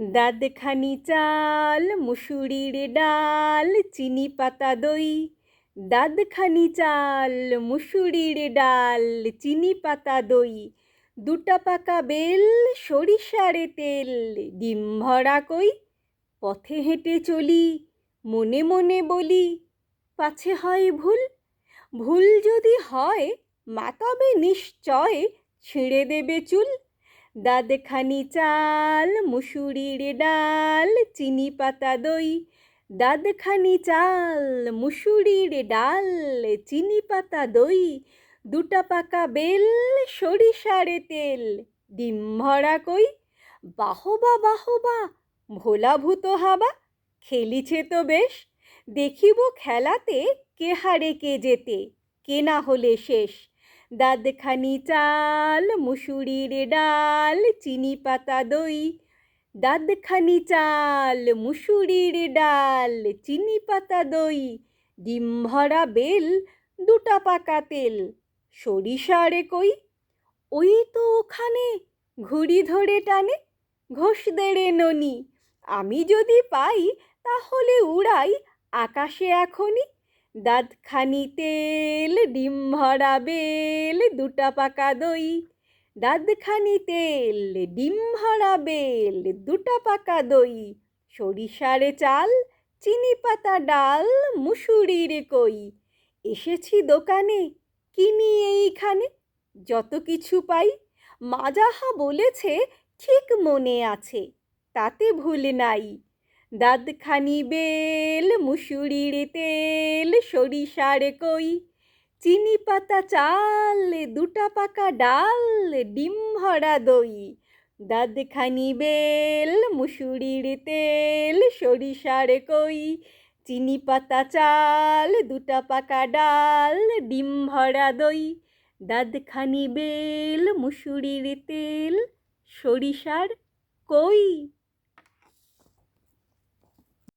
দাদখানি চাল, মুসুরির ডাল, চিনি পাতা দই। দাদখানি চাল, মুসুরির ডাল, চিনি পাতা দই। দুটা পাকা বেল, সরিষারে তেল, ডিম ভরা কই। পথে হেঁটে চলি, মনে মনে বলি, পাছে হয় ভুল। ভুল যদি হয় মাতাবে নিশ্চয় ছিঁড়ে দেবে চুল। দাদখানি চাল, মুসুরির ডাল, চিনি পাতা দই। দাদখানি চাল, মুসুরির ডাল, চিনি পাতা দই। দুটা পাকা বেল, সরিষারে তেল, ডিম ভরা কই। বাহবা বাহবা, ভোলা ভূত হাবা, খেলিছে তো বেশ। দেখিব খেলাতে কে হারে কে যেতে কেনা হলে শেষ। দাদখানি চাল, মুসুরির ডাল, চিনি পাতা দই। দাদখানি চাল, মুসুরির ডাল, চিনি পাতা দই। ডিম ভরা বেল, দুটা পাকা তেল। সরিষারে কই ওই তো ওখানে ঘুড়ি ধরে টানে ঘোষ দেড়ে ননি। আমি যদি পাই তাহলে উড়াই আকাশে এখনই দাঁতখানি তেল, ডিম ভরা বেল, দুটা পাকা দই। দাঁতখানি তেল, ডিম ভরা বেল, দুটা পাকা দই। সরিষারে চাল, চিনি পাতা ডাল, মুসুরির কই। এসেছি দোকানে, কিনি এইখানে, যত কিছু পাই। মাজাহা বলেছে, ঠিক মনে আছে, তাতে ভুল নাই। দাদখানি বেল, মুসুরির তেল, সরিষার কই চিনি পাতা চাল, দুটা পাকা ডাল, ডিম ভরা দই দাদখানি বেল, মুসুরির তেল, সরিষার কই চিনি পাতা চাল, দুটা পাকা ডাল, ডিম ভরা দই দাদখানি বেল, মুসুরির তেল, সরিষার কই।